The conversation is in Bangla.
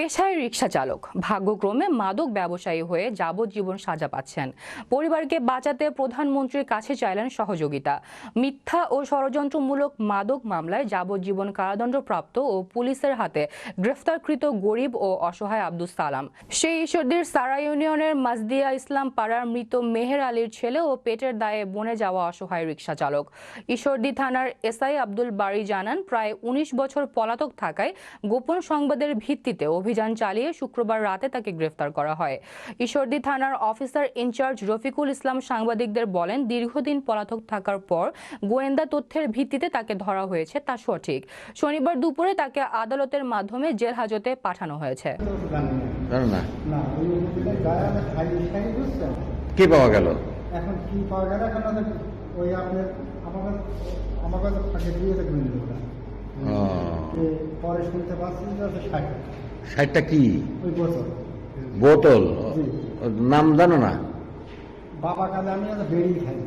পেশায় রিক্সা চালক। ভাগ্যক্রমে মাদক ব্যবসায়ী হয়ে যাবজ্জীবন সাজা পাচ্ছেন। পরিবারকে বাঁচাতে প্রধানমন্ত্রীর কাছে চাইলেন সহযোগিতা। মিথ্যা ও ষড়যন্ত্রমূলক মাদক মামলায় যাবজ্জীবন কারাদণ্ডপ্রাপ্ত ও পুলিশের হাতে গ্রেফতারকৃত গরিব ও অসহায় আব্দুল সালাম। সেই ঈশ্বরদীর সারা ইউনিয়নের মাজদিয়া ইসলাম পাড়ার মৃত মেহের আলীর ছেলে ও পেটের দায়ে বনে যাওয়া অসহায় রিক্সা চালক। ঈশ্বরদী থানার এসআই আব্দুল বাড়ি জানান, প্রায় উনিশ বছর পলাতক থাকায় গোপন সংবাদের ভিত্তিতে অভিযান চালিয়ে শুক্রবার রাতে তাকে গ্রেফতার করা হয়। ঈশ্বরদী থানার অফিসার ইনচার্জ রফিকুল ইসলাম সাংবাদিকদের বলেন দীর্ঘদিন পলাতক থাকার পর গোয়েন্দা তথ্যের ভিত্তিতে তাকে ধরা হয়েছে তা সঠিক। শনিবার দুপুরে তাকে আদালতের মাধ্যমে জেল হাজতে পাঠানো হয়েছে। কি পাওয়া গেল? এখন কি পাওয়া গেল এখন ওই আপনার আমার কাছে আমার কাছে ফাঁকে দিয়েছে কিন্তু ওটা ও, যে পরে শুনতে পাচ্ছি যে ষাট ষাটটা কি? বোতল। নাম জানো না? বাবা কাজে আমি আর বেরিয়ে খাই।